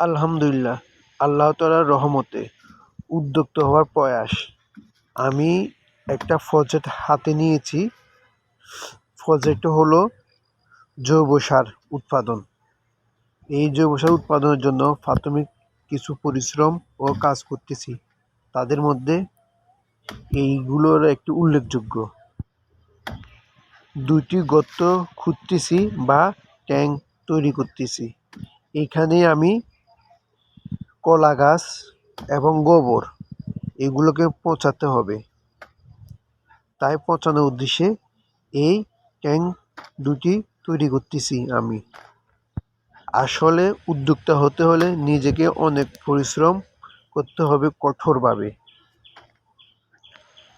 আলহামদুলিল্লাহ, আল্লাহ তালার রহমতে উদ্যোক্তা হওয়ার প্রয়াস। আমি একটা প্রজেক্ট হাতে নিয়েছি। প্রজেক্টটা হলো জৈব সার উৎপাদন। এই জৈব সার উৎপাদনের জন্য প্রাথমিক কিছু পরিশ্রম ও কাজ করতেছি। তাদের মধ্যে এইগুলোর একটি উল্লেখযোগ্য। দুইটি গর্ত খুঁড়তেছি বা ট্যাঙ্ক তৈরি করতেছি। এখানে আমি কলা গাছ এবং গোবর, এগুলোকে পচাতে হবে। তাই পচানোর উদ্দেশ্যে এই ট্যাঙ্ক দুটি তৈরি করতেছি আমি। আসলে উদ্যোক্তা হতে হলে নিজেকে অনেক পরিশ্রম করতে হবে কঠোরভাবে।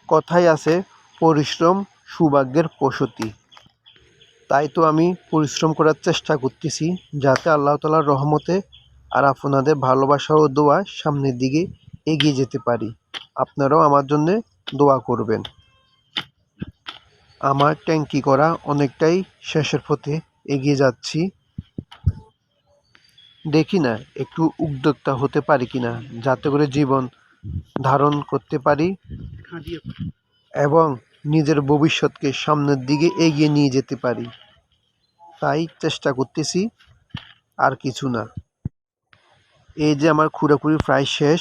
কথাই আছে, পরিশ্রম সৌভাগ্যের প্রসূতি। তাই তো আমি পরিশ্রম করার চেষ্টা করতেছি, যাতে আল্লাহ তালার রহমতে আর আপনাদের ভালোবাসা ও দোয়া সামনের দিকে এগিয়ে যেতে পারি। আপনারাও আমার জন্যে দোয়া করবেন। আমার ট্যাঙ্কি করা অনেকটাই শেষের পথে এগিয়ে যাচ্ছি। দেখি না, একটু উদ্যোক্তা হতে পারি কিনা, যাতে করে জীবন ধারণ করতে পারি এবং নিজের ভবিষ্যৎকে সামনের দিকে এগিয়ে নিয়ে যেতে পারি। তাই চেষ্টা করতেছি আর কিছু না। এই যে আমার খুঁড়াখুড়ি প্রায় শেষ।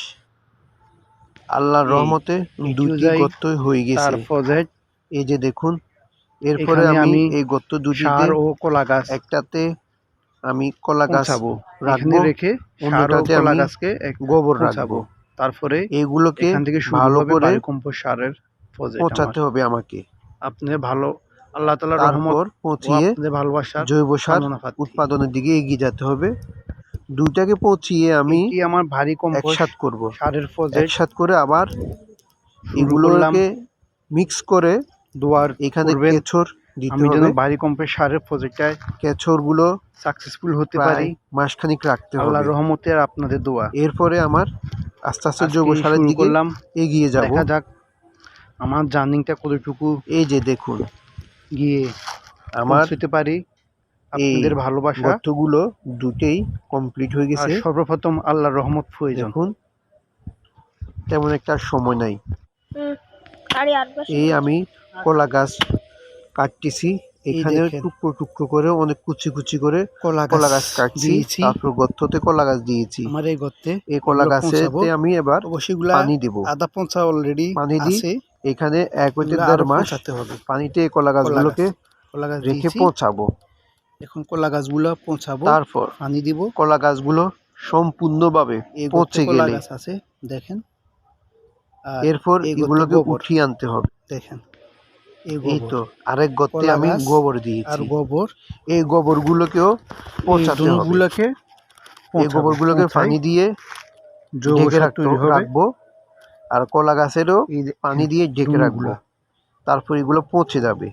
আল্লাহর রহমতে দুটি গর্ত হয়ে গেছে। এই যে দেখুন এরপরে আমি এই গর্ত দুটিতে সার ও কলা গাছ একটাতে আমি কলা গাছ রাখব রেখে অন্যটাতে কলা গাছকে গোবর রাখব। তারপরে এগুলোকে এখান থেকে ভালো করে বায়োকম্পোস্ট সারের পচাতে হবে আমাকে। আপনি ভালো আল্লাহ তাআলার রহমত পচিয়ে ভালোবাসার জৈব সার উৎপাদনের দিকে এগিয়ে যেতে হবে। দুইটাকে পচিয়ে আমি আমার ভারী কম্পোস্ট একসাথ করব। সারের প্রজেক্ট একসাথ করে আবার এগুলোকে মিক্স করে দোয়ার এখানে দিতে আমি যেন ভারী কম্পোস্ট সারের প্রজেক্টটায় কেঁচড়গুলো সাকসেসফুল হতে পারি। মাসখানিক রাখতে হবে। আল্লাহর রহমতে আর আপনাদের দোয়া। এরপরে আমার আস্তে আস্তে জৈব সারের দিকে করলাম। এগিয়ে যাব। দেখা যাক আমার জার্নিংটা কতটুকু এই যে দেখুন। গিয়ে আমার পৌঁছতে পারি। আপনাদের ভালোবাসা গর্তগুলো দুটেই কমপ্লিট হয়ে গেছে। সর্বপ্রথম আল্লাহর রহমত প্রয়োজন। দেখুন তেমন একটা সময় নাই। এই আমি কলা গাছ কাটতেছি। এখানে টুকরো টুকরো করে অনেক কুচি কুচি করে কলা কলা গাছ কাটছি তারপর গর্ততে কলা গাছ দিয়েছি। আমার এই গর্তে এই কলা পৌঁছাবো। আমি এবার পানি দেব। আদা পৌঁছা অলরেডি পানি দিই, এখানে এক হইতে দেড় মাস পানিতে কলা গাছগুলোকে কলা গাছ রেখে পৌঁছাবো। এখন কলা গাছগুলো পৌঁছাবো তারপর পানি দিব। কলা গাছগুলো সম্পূর্ণভাবে পচে কলা গেলে। গাছ আছে দেখেন। এরপর এগুলোকে। উঠিয়ে আনতে হবে। দেখেন এই তো আরেক গর্তে আমি গোবর আর গোবর। এই গোবরগুলোকেও পচাতে হবে। দোনগুলোকে এই গোবরগুলোকে পানি দিয়ে ঢেকে রাখতে হবে। রাখব। আর কলা গাছেরও পানি দিয়ে ঢেকে রাখব। তারপর এগুলো পচে যাবে।